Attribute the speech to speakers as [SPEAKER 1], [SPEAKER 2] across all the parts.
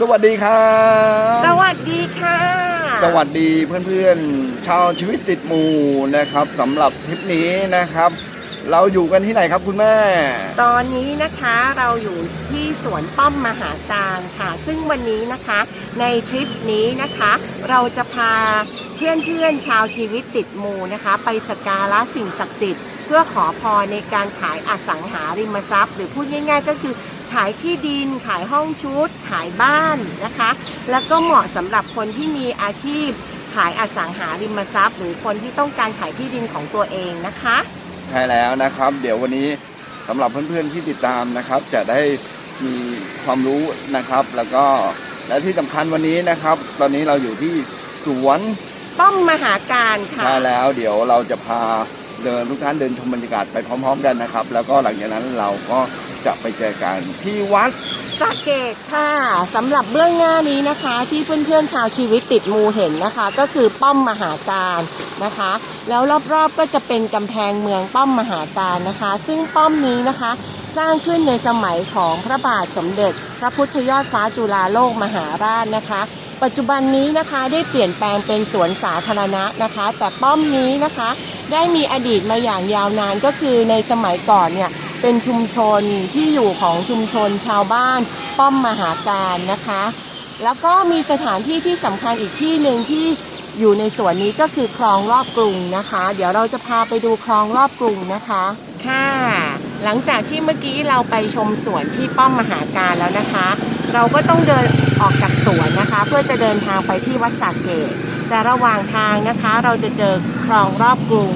[SPEAKER 1] สวัสดีครับ
[SPEAKER 2] สวัสดีค่ะ
[SPEAKER 1] สวัสดีเพื่อนๆ ชาวชีวิตติดหมู่นะครับสำหรับทริปนี้นะครับ เราอยู่กันที่ไหนครับคุณแม่
[SPEAKER 2] ตอนนี้นะคะเราอยู่ที่สวนป้อมมหาการค่ะ ซึ่งวันนี้นะคะในทริปนี้นะคะ เราจะพาเพื่อนๆชาวชีวิตติดหมู่นะคะ ไปสักการะสิ่งศักดิ์สิทธิ์เพื่อขอพรในการขายอสังหาริมทรัพย์ หรือพูดง่ายๆ ก็คือ ขายที่ดิน ขายห้องชุด ขายบ้านนะคะ แล้วก็เหมาะสำหรับคนที่มีอาชีพ ขายอสังหาริมทรัพย์ หรือคนที่ต้องการขายที่ดินของตัวเองนะคะ
[SPEAKER 1] ใช่แล้วนะครับ เดี๋ยววันนี้สำหรับเพื่อนๆที่ติดตามนะครับ จะได้มีความรู้นะครับ แล้วก็และที่สำคัญวันนี้นะครับ ตอนนี้เราอยู่ที่สวน
[SPEAKER 2] ป้อมมหาการค่ะ
[SPEAKER 1] ใช่แล้วเดี๋ยวเราจะพาเดินทุกท่านเดินชมบรรยากาศไปพร้อม ๆ กันนะครับ แล้วก็หลังจากนั้นเราก็ จะไปเจอกันที่วัด
[SPEAKER 2] สระเกตค่ะสำหรับเบื้องหน้านี้นะคะ ที่เพื่อนๆชาวชีวิตติดมูเห็นนะคะ ก็คือป้อมมหาการนะคะ แล้วรอบๆก็จะเป็นกำแพงเมืองป้อมมหาการนะคะ ซึ่งป้อมนี้นะคะ สร้างขึ้นในสมัยของพระบาทสมเด็จ พระพุทธยอดฟ้าจุฬาโลกมหาราชนะคะ ปัจจุบันนี้นะคะได้เปลี่ยนแปลงเป็นสวนสาธารณะนะคะ แต่ป้อมนี้นะคะ ได้มีอดีตมาอย่างยาวนานก็คือในสมัยก่อนเนี่ย เป็นชุมชนที่อยู่ของชุมชนชาวบ้านป้อมมหาการนะคะ แล้วก็มีสถานที่ที่สำคัญอีกที่หนึ่งที่อยู่ในสวนนี้ก็คือคลองรอบกรุงนะคะ เดี๋ยวเราจะพาไปดูคลองรอบกรุงนะคะค่ะหลังจากที่เมื่อกี้เราไปชมสวนที่ป้อมมหาการแล้วนะคะ เราก็ต้องเดินออกจากสวนนะคะ เพื่อจะเดินทางไปที่วัดสระเกตแต่ระหว่างทางนะคะ เราจะเจอคลองรอบกรุง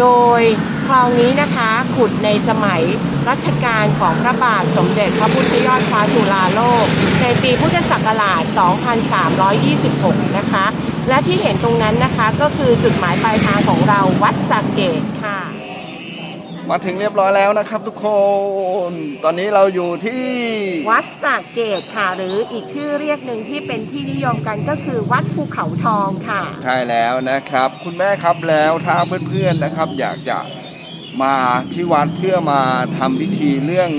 [SPEAKER 2] โดยคลองนี้นะคะขุดในสมัยรัชกาลของพระบาทสมเด็จพระพุทธยอดฟ้าจุฬาโลก ในปีพุทธศักราช 2326 นะคะ และที่เห็นตรงนั้นนะคะก็คือจุดหมายปลายทางของเราวัดสักเกตค่ะ
[SPEAKER 1] มาถึงเรียบร้อยแล้วนะครับ ทุกคน ตอนนี้เราอยู่ที่
[SPEAKER 2] วัดสระเกตค่ะ หรืออีกชื่อเรียกหนึ่งที่เป็นที่นิยมกันก็คือวัดภูเขาทองค่ะ
[SPEAKER 1] ใช่แล้วนะครับ คุณแม่ครับแล้วถ้าเพื่อนๆนะครับ อยากจะมาที่วัดเพื่อมาทำพิธีเรื่อง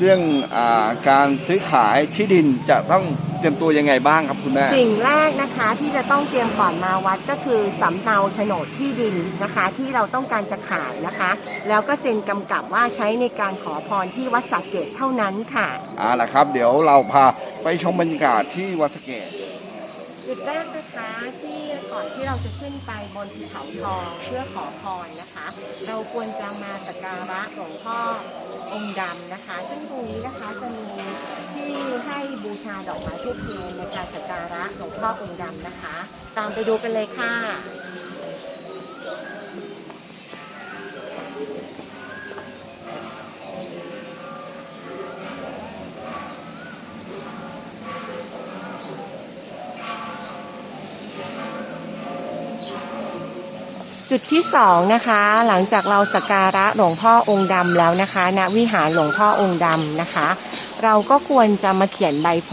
[SPEAKER 1] เรื่องอาการซื้อขายที่ดินจะต้องเตรียมตัวยังไงบ้างครับคุณแม่
[SPEAKER 2] สิ่งแรกนะคะที่จะต้องเตรียมก่อนมาวัดก็คือสำเนาโฉนดที่ดินนะคะ ที่เราต้องการจะขายนะคะ แล้วก็เซ็นกำกับว่าใช้ในการขอพรที่วัดสระเกตเท่านั้นค่ะ
[SPEAKER 1] เอาละครับ เดี๋ยวเราพาไปชมบรรยากาศที่วัดสะเกต
[SPEAKER 2] จุดแรกนะคะที่ก่ อนที่เราจะขึ้นไปบนภูเขาทองเพื่อขอพรนะคะ เราควรจะมาสักการะหลวงพ่อองค์ดำนะคะ ซึ่งตรงนี้นะคะจะมีที่ให้บูชาดอกไม้ทุกเทียนในการสักการะหลวงพ่อองค์ดำนะคะ ตามไปดูกันเลยค่ะ จุดที่สองนะคะ หลังจากเราสการะหลวงพ่อองค์ดำแล้วนะคะณวิหารหลวงพ่อองค์ดำนะคะ เราก็ควรจะมาเขียนใบโพ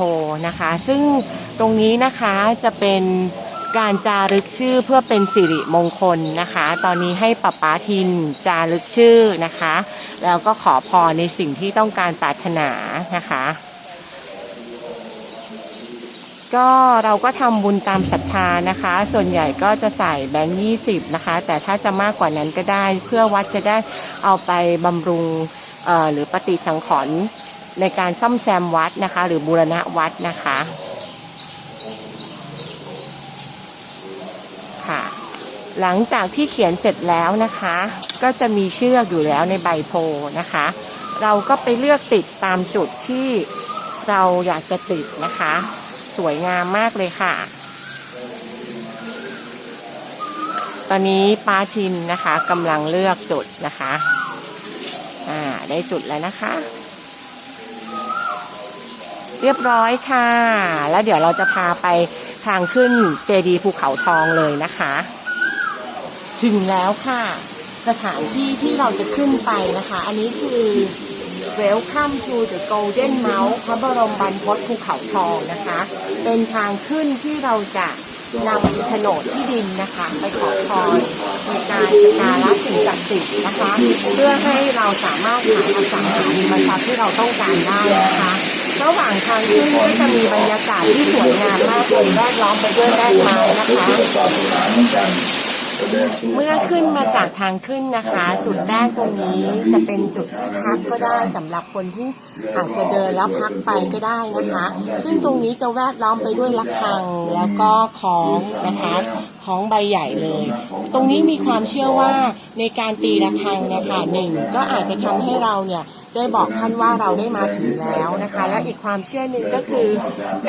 [SPEAKER 2] นะคะ ซึ่งตรงนี้นะคะจะเป็นการจารึกชื่อเพื่อเป็นสิริมงคลนะคะ ตอนนี้ให้ปะป๊าทินจารึกชื่อนะคะ แล้วก็ขอพรในสิ่งที่ต้องการปรารถนานะคะ ก็เราก็ทำบุญตามศรัทธานะคะ ส่วนใหญ่ก็จะใส่แบงค์ยี่สิบนะคะ แต่ถ้าจะมากกว่านั้นก็ได้ เพื่อวัดจะได้เอาไปบำรุงหรือปฏิสังขรณ์ในการซ่อมแซมวัดนะคะ หรือบูรณะวัดนะคะค่ะ หลังจากที่เขียนเสร็จแล้วนะคะ ก็จะมีเชือกอยู่แล้วในใบโพนะคะ เราก็ไปเลือกติดตามจุดที่เราอยากจะติดนะคะ สวยงามมากเลยค่ะ ตอนนี้ป้าชินนะคะกำลังเลือกจุดนะคะ อ่า ได้จุดแล้วนะคะ เรียบร้อยค่ะ แล้วเดี๋ยวเราจะพาไปทางขึ้นเจดีภูเขาทองเลยนะคะ ถึงแล้วค่ะ สถานที่ที่เราจะขึ้นไปนะคะ อันนี้คือ Welcome to the Golden Mount พระบรมบรรพตภูเขาทองนะคะ เป็นทางขึ้นที่เราจะนำโฉนดที่ดินนะคะ ไปขอพรในการสการะสิ่งศักดิ์สิทธิ์นะคะ เพื่อให้เราสามารถหาอสังหาริมทรัพย์ที่เราต้องการได้นะคะระหว่างทางขึ้นก็จะมีบรรยากาศที่สวยงามมากเลยแวดล้อมไปด้วยแม่ไม้นะคะ เมื่อขึ้นมาจากทางขึ้นนะคะ จุดแรกตรงนี้จะเป็นจุดที่พักก็ได้สำหรับคนที่อาจจะเดินแล้วพักไปก็ได้นะคะ ซึ่งตรงนี้จะแวดล้อมไปด้วยระฆังแล้วก็ของนะคะของใบใหญ่เลย ตรงนี้มีความเชื่อว่าในการตีระฆังเนี่ยค่ะหนึ่งก็อาจจะทำให้เราเนี่ย ได้บอกท่านว่าเราได้มาถึงแล้วนะคะ และอีกความเชื่อหนึ่งก็คือ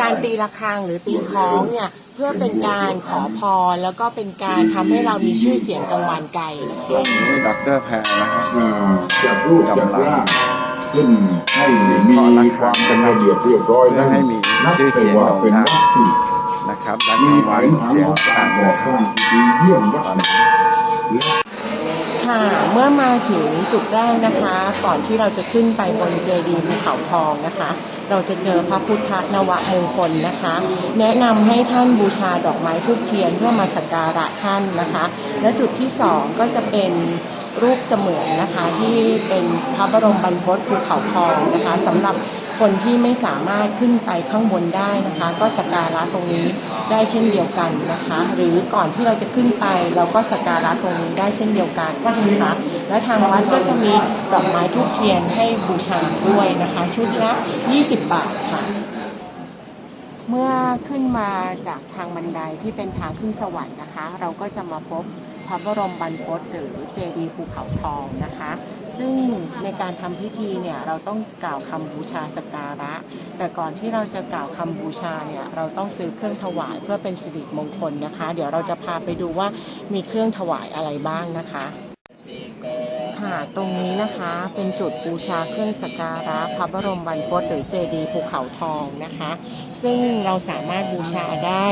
[SPEAKER 2] การตีระฆังหรือตีคล้องเนี่ยเพื่อเป็นการขอพรแล้วก็เป็นการทำให้เรามีชื่อเสียงกังวานไกลนะคะ
[SPEAKER 3] นี่ดรแพรนะครับ
[SPEAKER 4] อ่าจัดรูปจัดร่างขึ้นให้มีความเป็นระเบียบเรียบร้อย
[SPEAKER 3] เพื่อให้มี
[SPEAKER 4] นับ
[SPEAKER 3] ชื่อ
[SPEAKER 4] เป็
[SPEAKER 3] เสี
[SPEAKER 4] น
[SPEAKER 3] ยง
[SPEAKER 4] ว่า
[SPEAKER 3] โด่ง
[SPEAKER 4] เป็น
[SPEAKER 3] ดั
[SPEAKER 4] วั
[SPEAKER 3] ง
[SPEAKER 4] ดที่
[SPEAKER 3] นะครับและ
[SPEAKER 4] มี
[SPEAKER 3] มี
[SPEAKER 4] แผ
[SPEAKER 3] วัน
[SPEAKER 4] นหา
[SPEAKER 3] เสียงต่า
[SPEAKER 4] การ
[SPEAKER 3] ง
[SPEAKER 4] ก่อ
[SPEAKER 3] นะค
[SPEAKER 4] ส
[SPEAKER 3] รับ
[SPEAKER 4] ร้าดีเยี่ยมวัดนี้
[SPEAKER 2] ค่ะ เมื่อมาถึงจุดแรกนะคะ ก่อนที่เราจะขึ้นไปบนเจดีย์ภูเขาทองนะคะ เราจะเจอพระพุทธนวมงคลนะคะ แนะนำให้ท่านบูชาดอกไม้ทูบเทียนเพื่อมาสักการะท่านนะคะ และจุดที่สองก็จะเป็นรูปเสมือนนะคะที่เป็นพระบรมบรรพตภูเขาทองนะคะสำหรับคนที่ไม่สามารถขึ้นไปข้างบนได้นะคะ ก็สักการะตรงนี้ ได้เช่นเดียวกันนะคะ หรือก่อนที่เราจะขึ้นไปเราก็สักการะตรงนี้ได้เช่นเดียวกันนะคะและทางวัดก็จะมีดอกไม้ทุกเทียนให้บูชาด้วยนะคะ ชุดละ 20 บาทค่ะ เมื่อขึ้นมาจากทางบันไดที่เป็นทางขึ้นสวรรค์นะคะ เราก็จะมาพบ พระบรมบรรพตหรือเจดีย์ภูเขาทองนะคะ ซึ่งในการทำพิธีเนี่ยเราต้องกล่าวคำบูชาสกการะ แต่ก่อนที่เราจะกล่าวคำบูชาเนี่ยเราต้องซื้อเครื่องถวายเพื่อเป็นสิริมงคลนะคะ เดี๋ยวเราจะพาไปดูว่ามีเครื่องถวายอะไรบ้างนะคะ ค่ะ ตรงนี้นะคะเป็นจุดบูชาเครื่องสักการะพระบรมบรรพตหรือเจดีย์ภูเขาทองนะคะ ซึ่งเราสามารถบูชาได้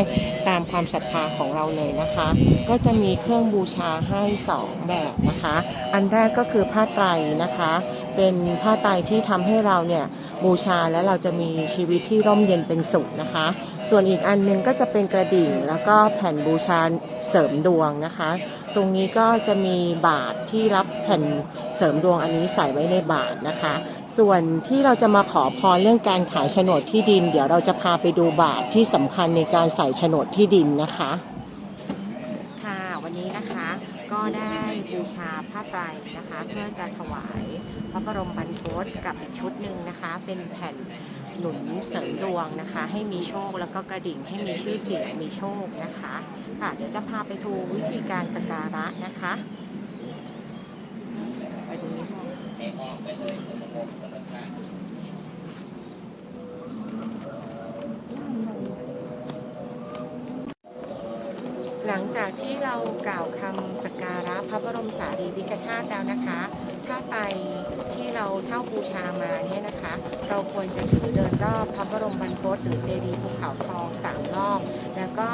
[SPEAKER 2] ตามความศรัทธาของเราเลยนะคะ ก็จะมีเครื่องบูชาให้สองแบบนะคะ อันแรกก็คือผ้าไตรนะคะ เป็นผ้าไตรที่ทำให้เราเนี่ยบูชาและเราจะมีชีวิตที่ร่มเย็นเป็นสุขนะคะ ส่วนอีกอันหนึงก็จะเป็นกระดิ่งแล้วก็แผ่นบูชาเสริมดวงนะคะ ตรงนี้ก็จะมีบาทที่รับแผ่นเสริมดวงอันนี้ใส่ไว้ในบาทนะคะ ส่วนที่เราจะมาขอพรเรื่องการขายโฉนดที่ดิน เดี๋ยวเราจะพาไปดูบาทที่สำคัญในการใส่โฉนดที่ดินนะคะ ก็ได้บูชาผ้าไตรนะคะ เพื่อจะถวายพระบรมบรรพตกับอีกชุดหนึ่งนะคะ เป็นแผ่นหนุนเสริมดวงนะคะ ให้มีโชคแล้วก็กระดิ่งให้มีชื่อเสียงมีโชคนะคะ ค่ะเดี๋ยวจะพาไปดูวิธีการสกการะนะคะไปดูนี้ค่ะหลังจาก ที่เรากล่าวคำสักการะพระบรมสารีริกธาตุแล้วนะคะผ้าไตรที่เราเช่าบูชามาเนี่ยนะคะ เราควรจะถือเดินรอบพระบรมบรรพตหรือเจดีย์ภูเขาทองสามรอบ แล้วก็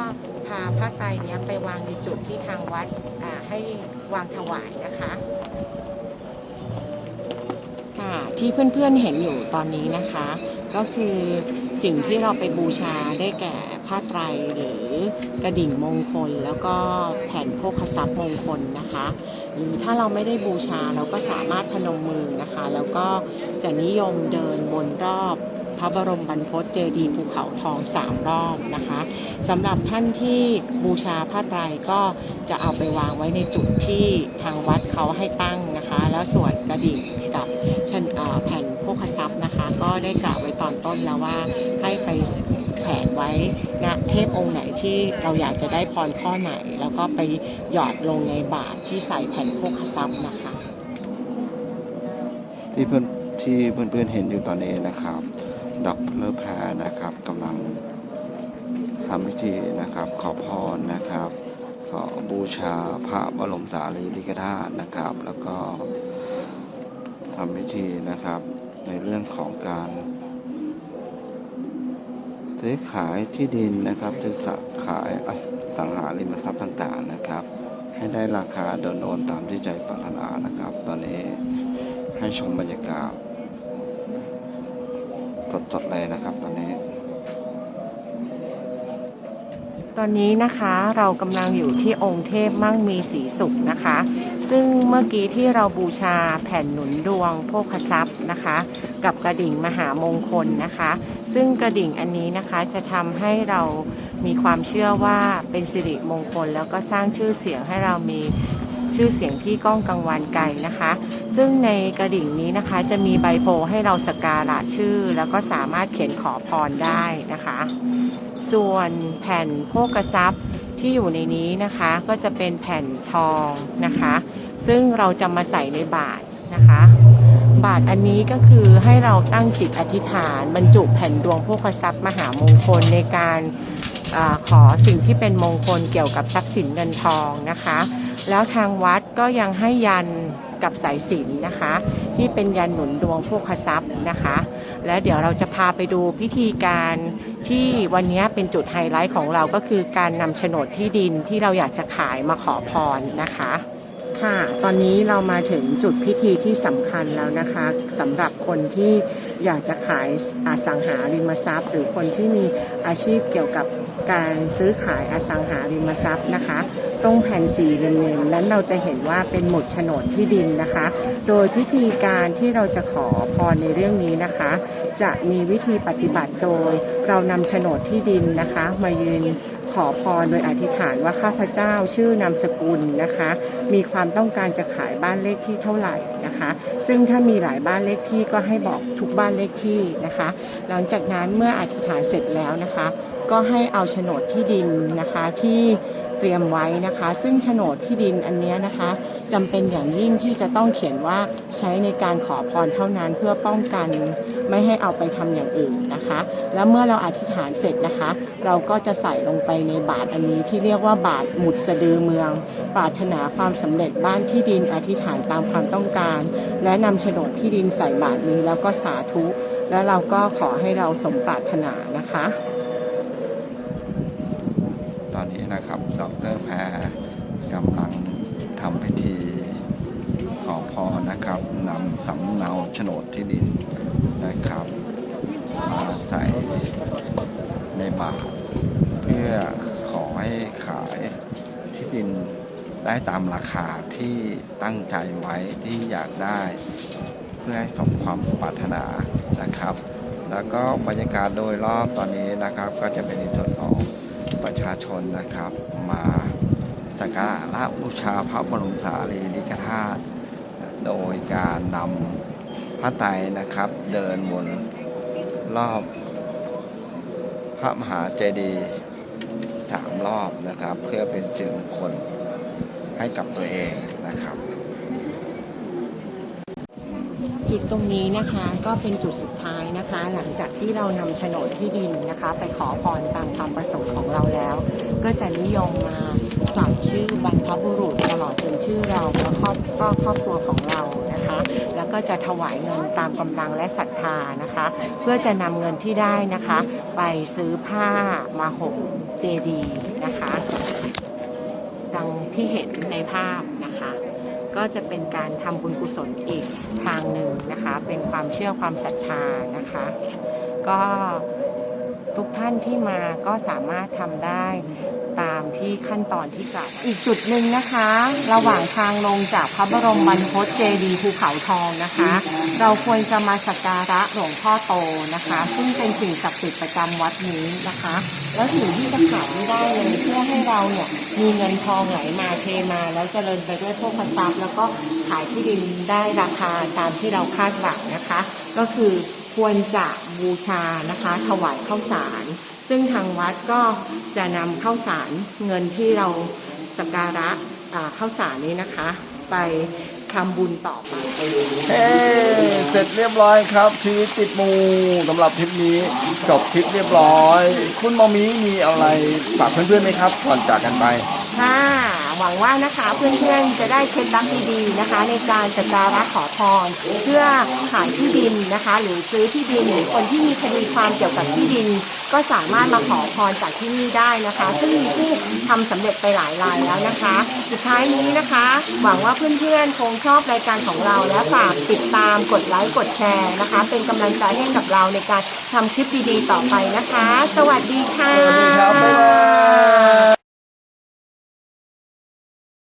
[SPEAKER 2] พาผ้าไตรเนี้ยไปวางในจุดที่ทางวัดให้วางถวายนะคะค่ะที่เพื่อนๆเห็นอยู่ตอนนี้นะคะ ก็คือสิ่งที่เราไปบูชาได้แก่ ผ้าไตรหรือกระดิ่งมงคล แล้วก็แผ่นโภคทรัพย์มงคลนะคะหรือถ้าเราไม่ได้บูชาเราก็สามารถพนมมือนะคะ แล้วก็จะนิยมเดินบนรอบพระบรมบรรพตเจดีย์ภูเขาทองสามรอบนะคะสำหรับท่านที่บูชาผ้าไตรก็จะเอาไปวางไว้ในจุดที่ทางวัดเขาให้ตั้งนะคะ แล้วส่วนกระดิ่งกับชันแผ่นโภคทรัพย์นะคะ ก็ได้กล่าวไว้ตอนต้นแล้วว่าให้ไป แขวนไว้ณเทพองค์ไหนที่เราอยากจะได้พรข้อไหน แล้วก็ไปหยอดลงในบาตรที่ใส่แผ่นโภคทรัพย์นะคะ
[SPEAKER 3] ที่เพื่อนที่เพื่อนๆเห็นอยู่ตอนนี้นะครับ ดอกเลอแพรนะครับกำลังทำพิธีนะครับ ขอพรนะครับ ขอบูชาพระบรมสารีริกธาตุนะครับ แล้วก็ทำพิธีนะครับในเรื่องของการ ซื้อขายที่ดินนะครับซื้อขายอสังหาริมทรัพย์ต่างๆนะครับ ให้ได้ราคาโดนโอนตามที่ใจปรารถนานะครับ ตอนนี้ให้ชมบรรยากาศสดๆเลยนะครับ ตอนนี้
[SPEAKER 2] ตอนนี้นะคะเรากำลังอยู่ที่องค์เทพมั่งมีสีสุขนะคะ ซึ่งเมื่อกี้ที่เราบูชาแผ่นหนุนดวงโภคทรัพย์นะคะ กับกระดิ่งมหามงคลนะคะ ซึ่งกระดิ่งอันนี้นะคะจะทำให้เรามีความเชื่อว่าเป็นสิริมงคล แล้วก็สร้างชื่อเสียงให้เรามีชื่อเสียงที่ก้องกังวานไกลนะคะ ซึ่งในกระดิ่งนี้นะคะจะมีใบโพให้เราสกการะชื่อ แล้วก็สามารถเขียนขอพรได้นะคะ ส่วนแผ่นโภกทรัพย์ที่อยู่ในนี้นะคะก็จะเป็นแผ่นทองนะคะ ซึ่งเราจะมาใส่ในบาทนะคะ บาทอันนี้ก็คือให้เราตั้งจิตอธิษฐาน บรรจุแผ่นดวงโภคทรัพย์มหามงคลในการอขอสิ่งที่เป็นมงคลเกี่ยวกับทรัพย์สินเงินทองนะคะ แล้วทางวัดก็ยังให้ยันกับสายสินนะคะที่เป็นยันหนุนดวงโภคทรัพย์นะคะ และเดี๋ยวเราจะพาไปดูพิธีการที่วันนี้เป็นจุดไฮไลท์ของเราก็คือการนำโฉนดที่ดินที่เราอยากจะขายมาขอพรนะคะ ค่ะ ตอนนี้เรามาถึงจุดพิธีที่สำคัญแล้วนะคะสำหรับคนที่อยากจะขายอสังหาริมทรัพย์ หรือคนที่มีอาชีพเกี่ยวกับการซื้อขายอสังหาริมทรัพย์นะคะ ตรงแผ่นสีเรียมๆนั้นเราจะเห็นว่าเป็นหมุดโฉนดที่ดินนะคะ โดยพิธีการที่เราจะขอพรในเรื่องนี้นะคะ จะมีวิธีปฏิบัติโดยเรานำโฉนดที่ดินนะคะ มายืน ขอพรโดยอธิษฐานว่าข้าพเจ้าชื่อนามสกุลนะคะ มีความต้องการจะขายบ้านเลขที่เท่าไหร่นะคะ ซึ่งถ้ามีหลายบ้านเลขที่ก็ให้บอกทุกบ้านเลขที่นะคะ หลังจากนั้นเมื่ออธิษฐานเสร็จแล้วนะคะ ก็ให้เอาโฉนดที่ดินนะคะที่เตรียมไว้นะคะ ซึ่งโฉนดที่ดินอันเนี้ยนะคะจำเป็นอย่างยิ่งที่จะต้องเขียนว่าใช้ในการขอพรเท่านั้นเพื่อป้องกันไม่ให้เอาไปทำอย่างอื่นนะคะ แล้วเมื่อเราอธิษฐานเสร็จนะคะ เราก็จะใส่ลงไปในบาทอันนี้ที่เรียกว่าบาทหมุดสะดือเมือง ปรารถนาความสำเร็จบ้านที่ดินอธิษฐานตามความต้องการ และนำโฉนดที่ดินใส่บาทนี้แล้วก็สาธุ แล้วเราก็ขอให้เราสมปรารถนานะคะ
[SPEAKER 3] นนี้นะครับดรแพรกำลังทำพิธีขอพรนะครับนำสำเนาโฉนดที่ดินนะครับมาใส่ในบาทเพื่อขอให้ขายที่ดินได้ตามราคาที่ตั้งใจไว้ที่อยากได้ เพื่อให้สมความปรารถนานะครับ แล้วก็บรรยากาศโดยรอบตอนนี้นะครับ ก็จะเป็นในส่วนของ ประชาชนนะครับ มาสักการะบูชาพระบรมสารีริกธาตุโดยการนำพระไตรนะครับ เดินวนรอบพระมหาเจดีย์สามรอบนะครับ เพื่อเป็นสิริมงคลให้กับตัวเองนะครับ
[SPEAKER 2] จุดตรงนี้นะคะก็เป็นจุดสุด นะคะ หลังจากที่เรานำโฉนดที่ดินนะคะ ไปขอพรตามความประสงค์ของเราแล้ว ก็จะนิยมมาใส่ชื่อบรรพบุรุษตลอดจนชื่อเราและครอบก็ครอบครัวของเรานะคะ แล้วก็จะถวายเงินตามกำลังและศรัทธานะคะ เพื่อจะนำเงินที่ได้นะคะ ไปซื้อผ้ามาห่มเจดีย์นะคะ ดังที่เห็นในภาพนะคะ ก็จะเป็นการทำบุญกุศลอีกทางหนึ่งนะคะ เป็นความเชื่อความศรัทธานะคะ ก็ทุกท่านที่มาก็สามารถทำได้ ตามที่ขั้นตอนที่กล่าวอีกจุดหนึ่งนะคะ ระหว่างทางลงจากพระบรมบรรพตเจดีย์ภูเขาทองนะคะ เราควรจะมาสักการะหลวงพ่อโตนะคะ ซึ่งเป็นสิ่งศักดิ์สิทธิ์ประจำวัดนี้นะคะ แล้วสิ่งที่จะขาดไม่ได้เลยเพื่อให้เราเนี่ยมีเงินทองไหลมาเทมา แล้วเจริญไปด้วยโภคทรัพย์แล้วก็ขายที่ดินได้ราคาตามที่เราคาดหวังนะคะ ก็คือควรจะบูชานะคะ ถวายข้าวสาร ซึ่งทางวัดก็จะนำข้าวสารเงินที่เราสักการะอ่าข้าวสารนี้นะคะ ไปทำบุญต่อไป
[SPEAKER 3] เฮ้เสร็จเรียบร้อยครับชีวิตติดหมูสำหรับทริปนี้จบทริปเรียบร้อย คุณมามีมีอะไรฝากเพื่อนๆไหมครับ ก่อนจากกันไป
[SPEAKER 2] ค่ะ หวังว่านะคะเพื่อนๆจะได้เคล็ดลับดีๆนะคะ ในการจัดการขอพรเพื่อขายที่ดินนะคะ หรือซื้อที่ดินหรือคนที่มีคดีความเกี่ยวกับที่ดิน ก็สามารถมาขอพรจากที่นี่ได้นะคะ ซึ่งมีผู้ทำสำเร็จไปหลายรายแล้วนะคะ สุดท้ายนี้นะคะ หวังว่าเพื่อนๆคงชอบรายการของเราและฝากติดตามกดไลค์กดแชร์นะคะ เป็นกำลังใจให้กับเราในการทำคลิปดีๆต่อไปนะคะ สวัสดีค่ะ